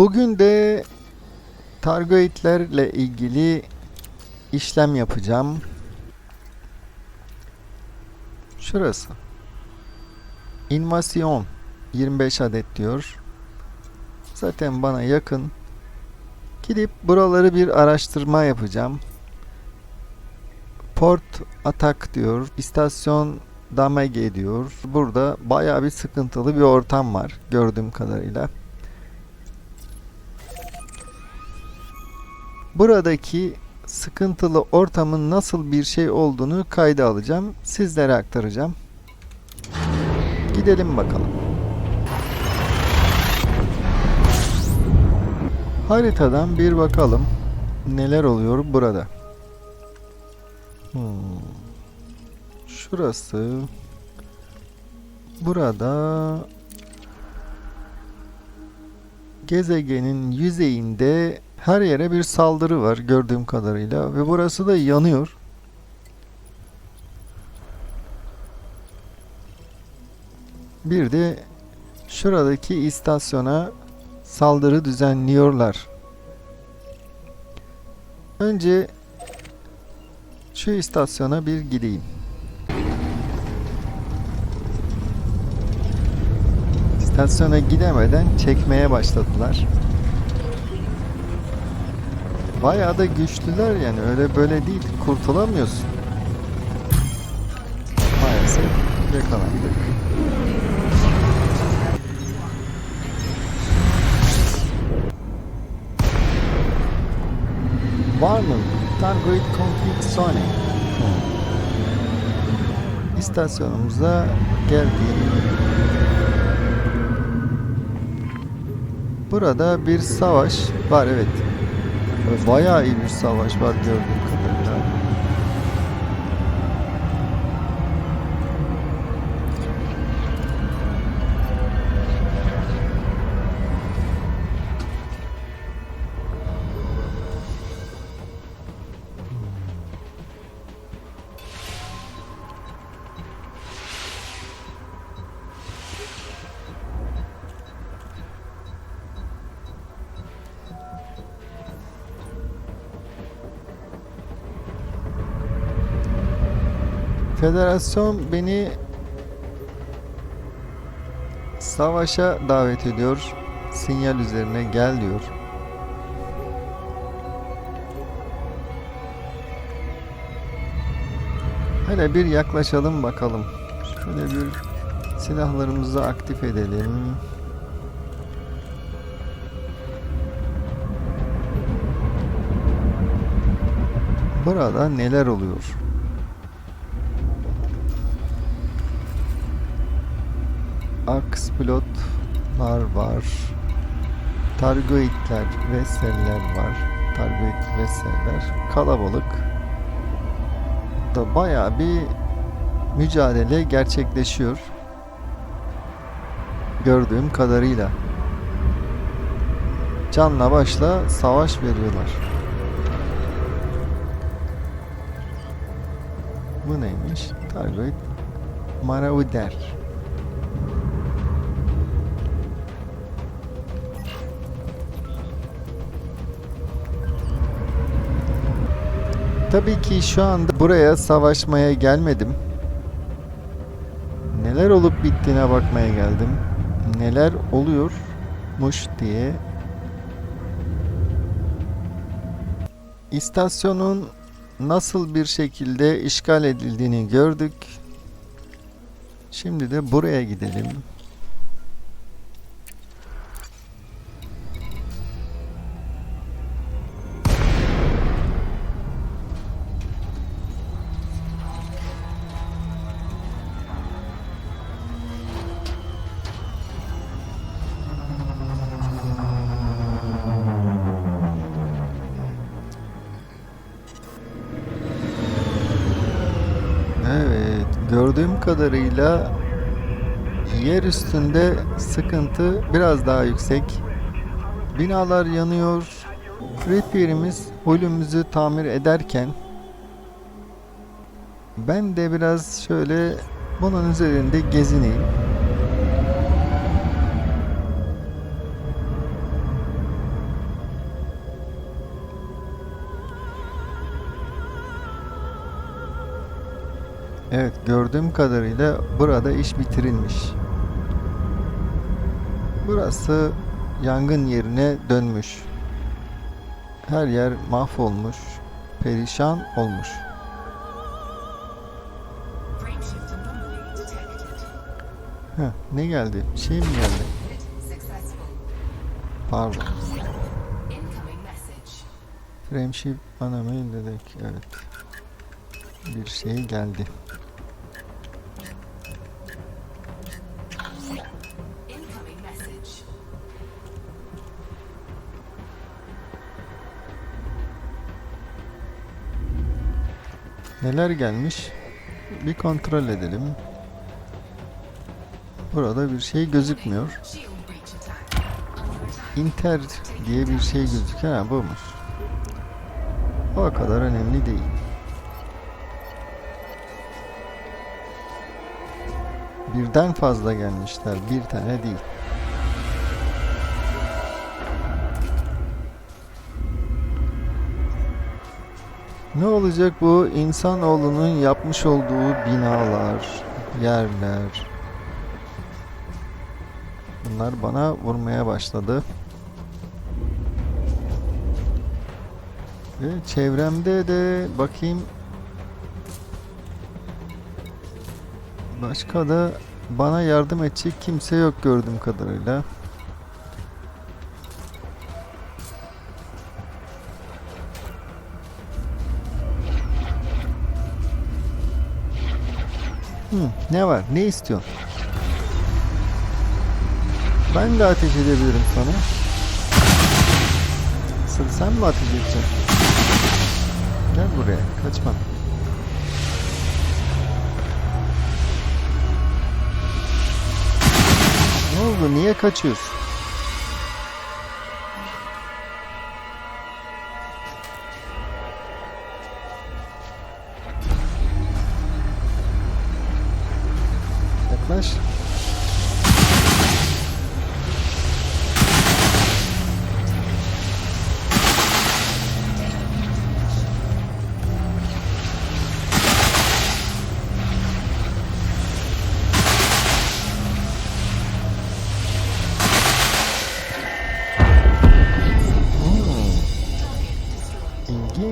Bugün de targoidlerle ilgili işlem yapacağım. Şurası. İnvasyon 25 adet diyor. Zaten bana yakın. Gidip buraları bir araştırma yapacağım. Port atak diyor. İstasyon damage diyor. Burada bayağı bir sıkıntılı bir ortam var gördüğüm kadarıyla. Buradaki sıkıntılı ortamın nasıl bir şey olduğunu kayda alacağım. Sizlere aktaracağım. Gidelim bakalım. Haritadan bir bakalım neler oluyor burada. Hmm. Şurası. Burada gezegenin yüzeyinde her yere bir saldırı var gördüğüm kadarıyla ve burası da yanıyor. Bir de şuradaki istasyona saldırı düzenliyorlar. Önce şu istasyona bir gideyim. İstasyona gidemeden çekmeye başladılar. Bayağı da güçlüler yani öyle böyle değil. Kurtulamıyorsun. Maalesef yakalandık. Warning, Targoid Conflict Zone. İstasyonumuza geldik. Burada bir savaş var evet. Bayağı iyi bir savaş var gördüğüm Federasyon beni savaşa davet ediyor. Sinyal üzerine gel diyor. Hele bir yaklaşalım bakalım. Şöyle bir silahlarımızı aktif edelim. Burada neler oluyor? Akspilotlar var. Targoidler, Vesseller var. Targoid Vesseller. Kalabalık. Da bayağı bir mücadele gerçekleşiyor. Gördüğüm kadarıyla. Canla başla savaş veriyorlar. Bu neymiş? Targoid Marauder. Tabii ki şu anda buraya savaşmaya gelmedim. Neler olup bittiğine bakmaya geldim. Neler oluyormuş diye. İstasyonun nasıl bir şekilde işgal edildiğini gördük. Şimdi de buraya gidelim. Gördüğüm kadarıyla yer üstünde sıkıntı biraz daha yüksek. Binalar yanıyor. Repair'imiz holümüzü tamir ederken ben de biraz şöyle bunun üzerinde gezineyim. Evet gördüğüm kadarıyla burada iş bitirilmiş. Burası yangın yerine dönmüş. Her yer mahvolmuş, perişan olmuş. Heh, ne geldi? Bir şey mi geldi? Pardon. Frameshift anomaly dedik. Evet. Bir şey geldi. Neler gelmiş? Bir kontrol edelim. Burada bir şey gözükmüyor. Inter diye bir şey gözüküyor. Ha buymuş. O kadar önemli değil. Birden fazla gelmişler. Bir tane değil. Ne olacak bu insanoğlunun yapmış olduğu binalar, yerler? Bunlar bana vurmaya başladı. Ve çevremde de bakayım başka da bana yardım edecek kimse yok gördüğüm kadarıyla. Hı, ne var? Ne istiyorsun? Ben de ateş edebilirim sana. Sırf sen mi ateş edeceksin? Gel buraya, kaçma. Oldu? Niye kaçıyorsun? Yaklaş.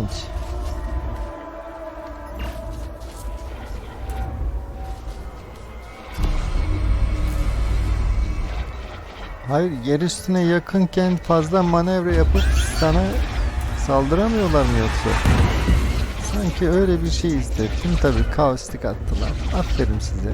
İlginç. Hayır, yer üstüne yakınken fazla manevra yapıp sana saldıramıyorlar mı yoksa? Sanki öyle bir şey hissettim. Tabii kaustik attılar. Aferin size.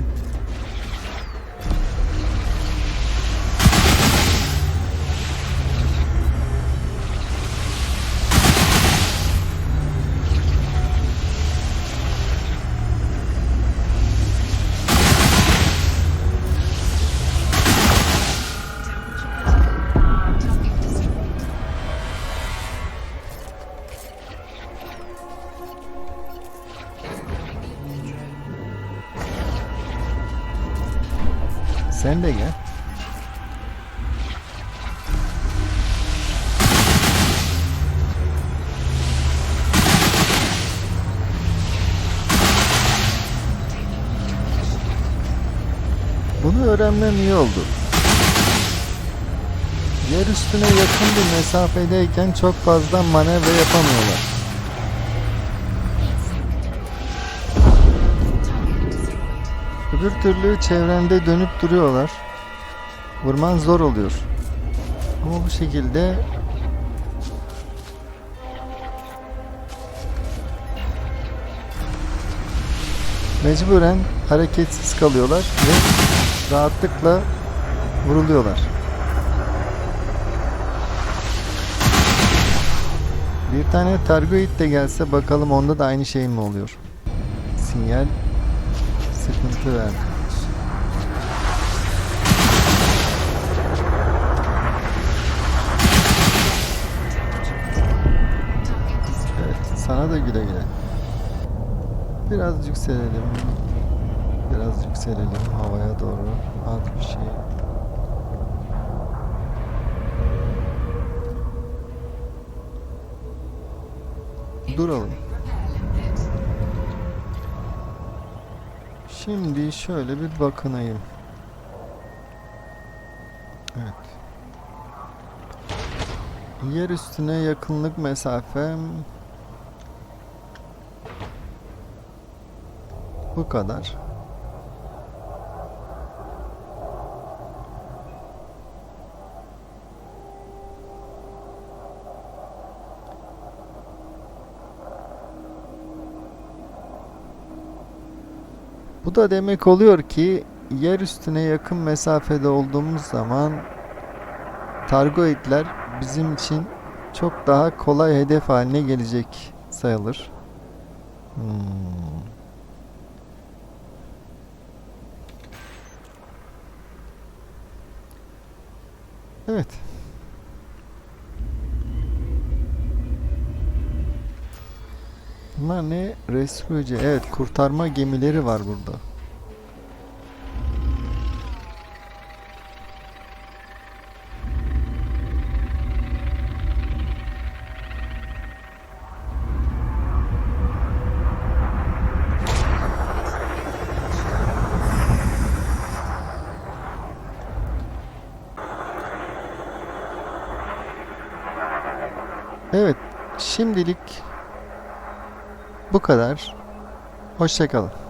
Öğrenmem iyi oldu. Yer üstüne yakın bir mesafedeyken çok fazla manevra yapamıyorlar. Öbür türlü çevrende dönüp duruyorlar. Vurman zor oluyor. Ama bu şekilde mecburen hareketsiz kalıyorlar ve rahatlıkla vuruluyorlar. Bir tane Targoid de gelse bakalım onda da aynı şey mi oluyor? Sinyal sıkıntı verdi. Evet, sana da güle güle. Biraz yükselelim. Biraz yükselelim havaya doğru. Az bir şey. Duralım. Şimdi şöyle bir bakınayım. Evet. Yer üstüne yakınlık mesafem bu kadar. Bu da demek oluyor ki yer üstüne yakın mesafede olduğumuz zaman targoidler bizim için çok daha kolay hedef haline gelecek sayılır. Hmm. Evet. Bunlar ne? Rescue'ci. Evet, kurtarma gemileri var burada. Evet, şimdilik bu kadar. Hoşçakalın.